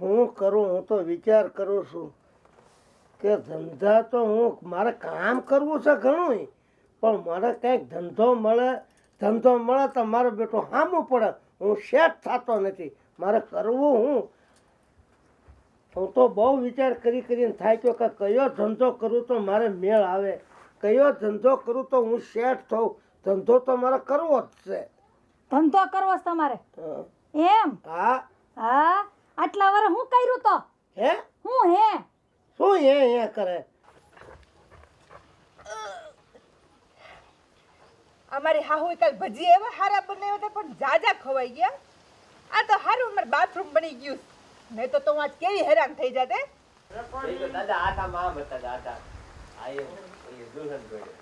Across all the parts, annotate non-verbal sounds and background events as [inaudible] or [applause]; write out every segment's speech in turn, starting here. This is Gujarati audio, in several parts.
હું કરું હું તો વિચાર કરું છું કે ધંધા તો હું મારે કામ કરવું છે ઘણું પણ મારે કંઈક ધંધો મળે ધંધો મળે તો મારો બેટો હામું પડે હું સેટ થતો નથી મારે કરવું હું. હું તો બહુ વિચાર કરી કરીને થાય કે કયો ધંધો કરું તો મારે મેળ આવે કયો ધંધો કરું તો હું સેટ થઉં ધંધો તો મારે કરવો જ છે. ધંધો કરવો છે તમારે? એમ? હા. હા? આટલા વર હું કર્યું તો? હે? હું હે? શું હે હે કરે? અમારી હાહુ કાલ ભજી એવા હારા બનાવ્યા હતા પણ જાજા ખવાઈ ગયા. આ તો હારું અમારું બાથરૂમ બની ગયું નહીં તો તો હું આજ કેવી હેરાન થઈ જાતે દાદા આટા માં બતા દાદા. આ એ એ દુલ્હન જોડે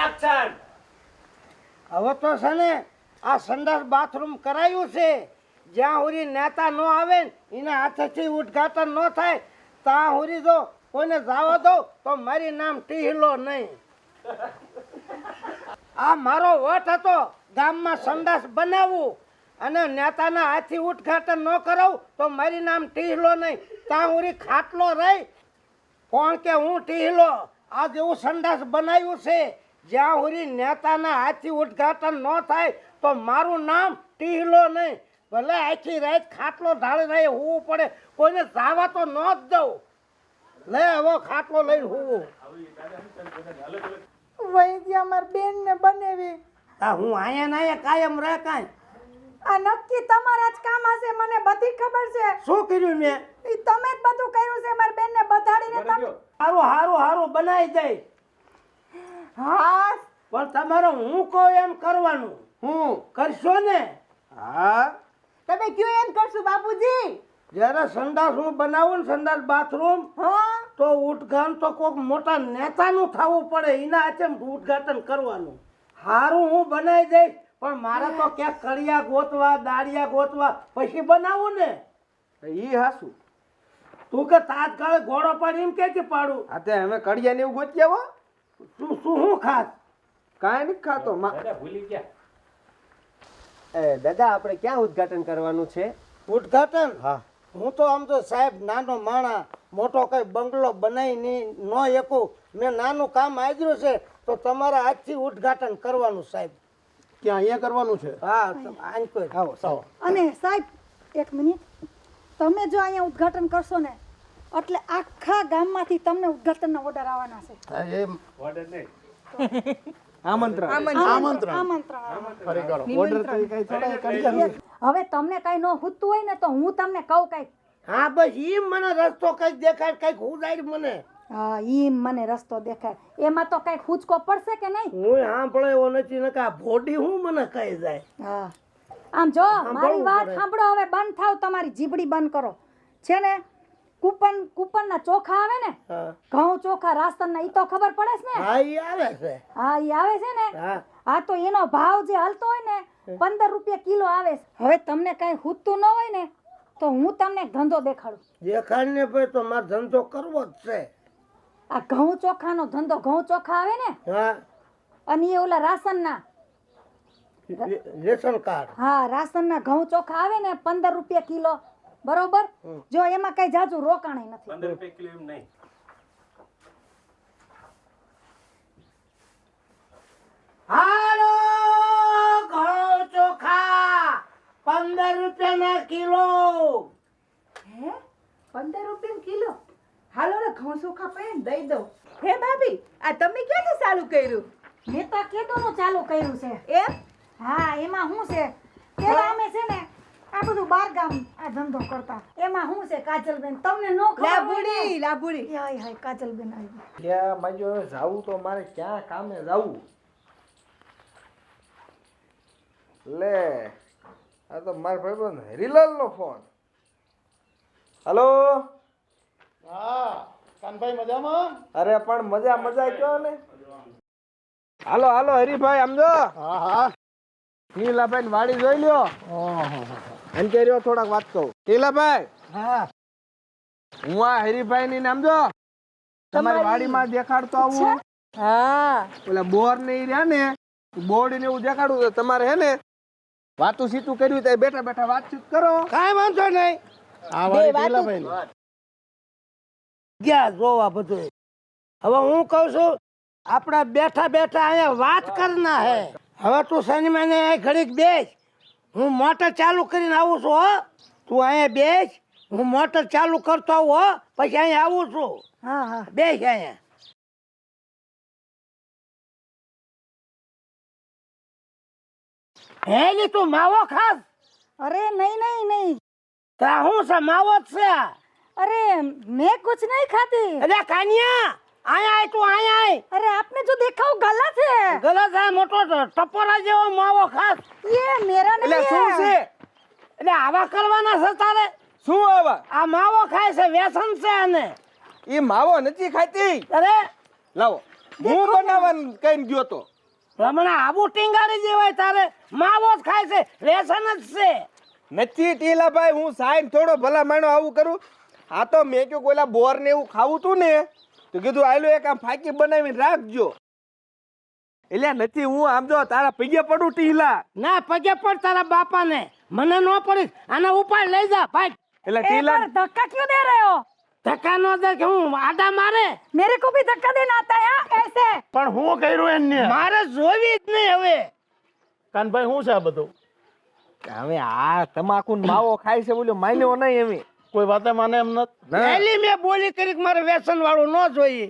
એક્શન હવે તો છે ને આ સંડાસ બાથરૂમ કરાયું છે. જ્યાં હુરી નેતા ન આવે ને, એના હાથેથી ઉદ્ઘાટન ન થાય, ત્યાં હુરી જો કોઈને જવા દો, તો મારી નામ ટીહલો નહીં. આ મારો વટ હતો ગામમાં સંડાસ બનાવવું અને નેતાના હાથથી ઉદ્ઘાટન ન કરાવું, તો મારી નામ ટીહલો નહીં. ત્યાં હુરી ખાટલો રહી. કોણ કે હું ટીહલો? આ જેવું સંડાસ બનાવ્યું છે. જ્યાં હુરી નેતાના હાથથી ઉદઘાટન ન થાય, તો મારું નામ ટીહલો નહીં. ભલે આખી રાત ખાટલો ઢાળી રહી હોવું પડે કોઈને જાવા તો ન જ દઉં. લે હવે ખાટલો લઈને હોવું. વૈદ્ય અમાર બેન ને બનેવી. આ હું અહીંયા ને અહીંયા કાયમ રહે કાંઈ? આ નક્કી તમારા જ કામ હશે મને બધી ખબર છે. શું કર્યું મેં? ઈ તમે જ બધું કર્યું છે મારી બેનને બધાડીને તમે સારું સારું સારું બનાવી દઈ હા. પણ તમારો હું કહું એમ કરવાનું? હું? કરશો ને? હા. તમે કયો એમ કરશું બાપુજી? જ્યારે સંડાસ હું બનાવું ને સંડાસ બાથરૂમ હા? તો ઉદ્ઘાટન તો કોઈક મોટા નેતાનું થવું પડે એના હાથે ઉદ્ઘાટન કરવાનું. હારું હું બનાવી દઈશ પણ મારે તો ક્યાંક કડિયા ગોતવા દાળિયા ગોતવા પછી બનાવું ને. એ હાસું. તું કે તાત્કાળે ઘોડો પણ એમ કે પાડું? હા તે હવે કડિયા ને એવું ગોતી આવો. તું શું હું ખાસ? કાંઈ નથી ખાતો મા- ભૂલી ગયા. દાદા આપણે ક્યાં ઉદ્ઘાટન કરવાનું છે? ઉદ્ઘાટન? હા. હું તો આમ તો સાહેબ નાનો માણા મોટો કઈ બંગલો બનાવી નહીં ન એકું. મેં નાનું કામ આદર્યું છે તો તમારા આજથી ઉદ્ઘાટન કરવાનું સાહેબ. ક્યાં અહીંયા કરવાનું છે? હા આન કોઈ આવો સાવ અને સાહેબ એક મિનિટ. તમે જો અહીંયા ઉદ્ઘાટન કરશો ને એટલે આખા ગામમાંથી તમને ઉદ્ઘાટનના ઓર્ડર આવવાના છે. એમ. ઓર્ડર નહીં. [laughs] આમંત્રણ. આમંત્રણ. આમંત્રણ. ફરી કરો ઓર્ડર તો ઈ થોડા કડિયા હવે તમને કઈ ન ખૂટતું હોય ને તો હું તમને કહું કઈ હા બસ ઈ મને રસ્તો કઈ દેખાય કંઈક ઉડાડ મને. હા ઈ મને રસ્તો દેખાય. એમાં તો કઈ ખૂચકો પડશે કે નહીં? હું સાંભળો એવો નથી ને કે આ બોડી હું મને કહી જાય? હા. આમ જો મારી વાત સાંભળો હવે બંધ થાવ તમારી જીભડી બંધ કરો. છે ને? કૂપન ના ચોખા આવે ને ઘઉં ચોખા રાસ્તનના ઈ તો ખબર પડે છે ને? હા ઈ આવે છે. હા ઈ આવે છે ને? હા. તો એનો ભાવ જે હાલતો હોય ને પંદર રૂપિયા કિલો આવે છે. હવે તમને કઈ હૂતું ન હોય ને તો હું તમને ધંધો દેખાડું. દેખાડને ભાઈ તો મારે ધંધો કરવો જ છે. આ ઘઉં ચોખાનો ધંધો ઘઉં ચોખા આવે ને? હા. અને એ ઓલા રાશન ના રેશન કાર્ડ. હા રાશનના ઘઉં ચોખા આવે ને પંદર રૂપિયા કિલો. બરોબર? જો એમાં કઈ જાજુ રોકાણ નથી. પંદર રૂપિયા કિલો એમ નહીં. હાલો ઘઉં ચોખા પંદર રૂપિયાના કિલો. હે? પંદર રૂપિયા કિલો? હાલો ને ઘઉં ચોખા પૈન દઈ દઉં. હે ભાભી આ તમે ક્યાંથી ચાલુ કર્યું? મેં તો કેદોનું ચાલુ કર્યું છે. એમ? હા એમાં શું છે? પેલા અમે છે ને આ બધું બાર ગામ આ ધંધો કરતા. એમાં શું છે કાજલબેન? તમને નો? લાબુડી લાબુડી હાય હાય કાજલબેન આવી ક્યાં માજો જાવું તો મારે ક્યાં કામે જાવું? લે આ તો મારા ભાઈબંધ હરીલાલ નો ફોન. હલો? હા કાનભાઈ મજામાં? અરે પણ મજા મજા કયો ને? હાલો હાલો હરીભાઈ આમ જો. હા હા. નીલાભાઈ વાડી જોઈ લ્યો. એમ કે રહ્યો થોડાક વાત કહું. નીલાભાઈ હા. હું આ હરીભાઈ ની નામ જો તમારી વાડીમાં દેખાડતો આવું. હા. ઓલા બોર ને રહ્યા ને બોર્ડ ને એવું દેખાડું તો તમારે હે ને વાતું સીતું કર્યું તો બેઠા બેઠા વાતચીત કરો. કાંઈ વાંધો નહીં. આ વાળી ટીલાભાઈ ગયા જોવા બધું. હવે હું કહું છું આપણે બેઠા બેઠા અહીંયા વાત કરના હે. હવે તું શનિ મહિને ઘડીક બેસ. હું મોટર ચાલુ કરીને આવું છું હો. તું અહીંયા બેસ. હું મોટર ચાલુ કરતો આવું હો. પછી અહીંયા આવું છું. બેસ અહીંયા. હે લી તું માવો ખાસ? અરે નહીં નહીં નહીં. તા હું છે માવો છે? અરે મેં કુછ નહીં ખાતી અરે કાનિયા આય આય તું આય આય. અરે આપને જો દેખાવ ગલા છે. ગલત છે મોટો ટપોરા જેવો માવો ખાસ. એ મેરા ને શું છે? એટલે આવા કરવાના છે તારે? શું આવા? આ માવો ખાય છે વ્યસન છે આને. એ માવો નથી ખાતી? અરે લાવો. હું બનાવવાનું કઈ ગયો તો? હમણાં આબુ ટીંગાડી જેવાય તારે. માવો જ ખાય છે વ્યસન જ છે. નથી ટીલાભાઈ હું સાઈન થોડો ભલા માણો આવું કરું. આ તો મેં જો કોઈલા બોર ને એવું ખાવું તું ને. તો કીધું આયલો એક આમ ફાકી બનાવી રાખજો. એટલે નથી હું આમ જો તારા પગે પડું ટીલા ના પગે પડ તારા બાપા ને મને ન પડી આના ઉપાડ લઈ જા ભાઈ. એટલે ટીલા ધક્કા ક્યુ દે રહ્યો? ધક્કા નો દે કે હું આડા મારે? મેરે કો ભી ધક્કા દેના આતા હે? એસે. પણ હું કર્યું એને મારે જોવી જ નહીં હવે. કાન ભાઈ હું છે આ બધું? હવે આ તમાકુ માવો ખાય છે બોલ્યો માન્યો નહીં એવી કોઈ વાતે માને એમ નથી પહેલી મેં બોલી કરી મારે વ્યસન વાળું ન જોઈએ.